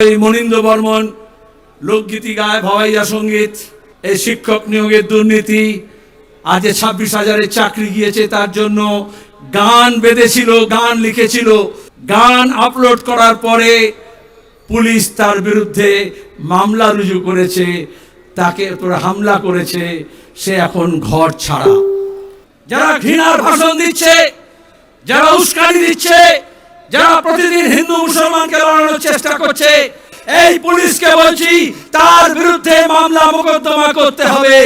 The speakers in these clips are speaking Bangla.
এই মনিন্দ্র বর্মন লোকগীতি গায় ভবাইয়া সংগীত, এই শিক্ষক নিয়োগের দুর্নীতি আজ ছাব্বিশ হাজারের চাকরি গিয়েছে তার জন্য গান বেঁধেছিল, গান লিখেছিল, গান আপলোড করার পরে পুলিশ তার বিরুদ্ধে মামলা রুজু করেছে, তাকে উপর হামলা করেছে, সে এখন ঘর ছাড়া। যারা ঘৃণার ভাষণ দিচ্ছে, যারা উস্কানি দিচ্ছে যারা প্রতিদিন হিন্দু মুসলমানকে লড়ানোর চেষ্টা করছে, এই পুলিশকে বলছি, তার বিরুদ্ধে মামলা মোকদ্দমা করতে হবে।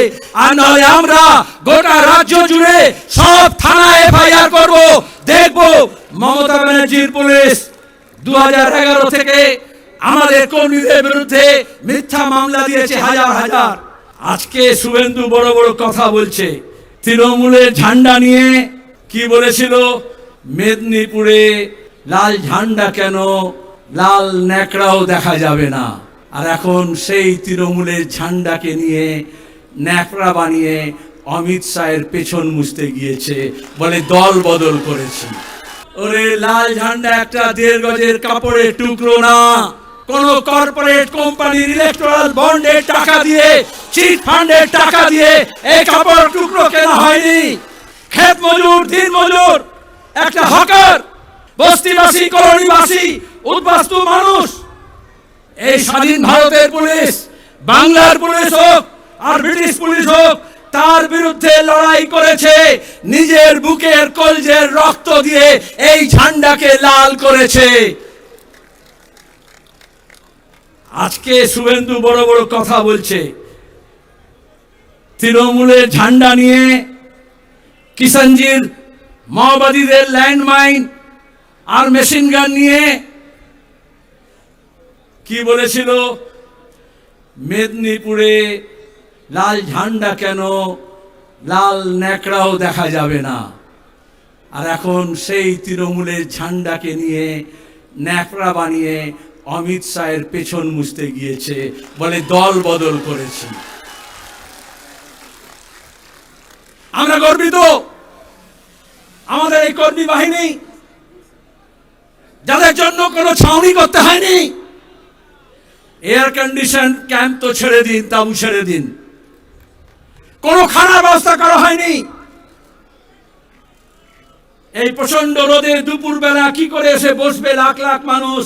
আর নয়, আমরা গোটা রাজ্য জুড়ে সব থানায় এফআইআর করব। দেখব মমতা ব্যানার্জির পুলিশ দু হাজার এগারো থেকে আমাদের কর্মীদের বিরুদ্ধে মিথ্যা মামলা দিয়েছে হাজার হাজার। আজকে শুভেন্দু বড় বড় কথা বলছে। তৃণমূলের ঝান্ডা নিয়ে কি বলেছিল? মেদিনীপুরে লাল ঝান্ডা কেন? লাল ন্যাকড়াও দেখা যাবে না। আর এখন সেই তৃণমূলের ঝান্ডাকে নিয়ে ন্যাকড়া বানিয়ে অমিত শাহের পেছন মুছতে গিয়েছে বলে দল বদল করেছি। ওরে লাল ঝান্ডা একটা দেড় গজের কাপড়ের টুকরো না। কোন কর্পোরেট কোম্পানির ইলেকট্রাল বন্ডের টাকা দিয়ে চিট ফান্ডের টাকা দিয়ে এই কাপড় টুকরো কেনা হয়নি। ক্ষেত মজুর দিন মজুর, একটা হকার বস্তিবাসী, কলোনিবাসী, উদ্বাস্তু মানুষ। এই স্বাধীন ভারতের পুলিশ, বাংলার পুলিশ হোক আর ব্রিটিশ পুলিশ হোক, তার বিরুদ্ধে লড়াই করেছে, নিজের বুকের কলজের রক্ত দিয়ে এই ঝান্ডাকে লাল করেছে। আজকে শুভেন্দু বড় বড় কথা বলছে। তৃণমূলের ঝান্ডা নিয়ে কিষানজির মাওবাদীদের ল্যান্ডমাইন আর মেশিন গান নিয়ে কি বলেছিল? মেদিনীপুরে লাল ঝান্ডা কেন, লাল ন্যাকড়াও দেখা যাবে না। আর এখন সেই তৃণমূলের ঝান্ডাকে নিয়ে ন্যাকড়া বানিয়ে অমিত শাহের পেছন মুছতে গিয়েছে বলে দল বদল করেছি। আমরা গর্বিত। আমাদের এই কর্মী বাহিনী যাদের জন্য কোনো ছাউনি করতে হয়নি। এয়ার কন্ডিশন ক্যাম্প তো ছেড়ে দিন তাবু ছেড়ে দিন। কোনো খানার ব্যবস্থা করা হয়নি। এই প্রচণ্ড রোদে দুপুর বেলা কি করে এসে বসবে লাখ লাখ মানুষ?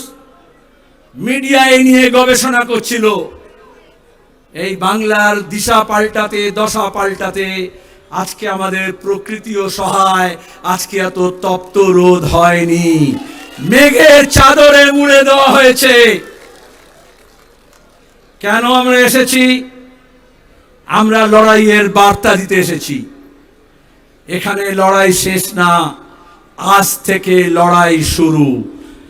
মিডিয়া এই নিয়ে গবেষণা করছিল। এই বাংলার দিশা পাল্টাতে, দশা পাল্টাতে আজকে আমাদের প্রকৃতিও সহায়, আজকে এত তপ্ত রোদ হয়নি। মেঘের চাদরে মুড়ে দেওয়া হয়েছে। কেন আমরা এসেছি? আমরা লড়াইয়ের বার্তা দিতে এসেছি। এখানে লড়াই শেষ না, আজ থেকে লড়াই শুরু।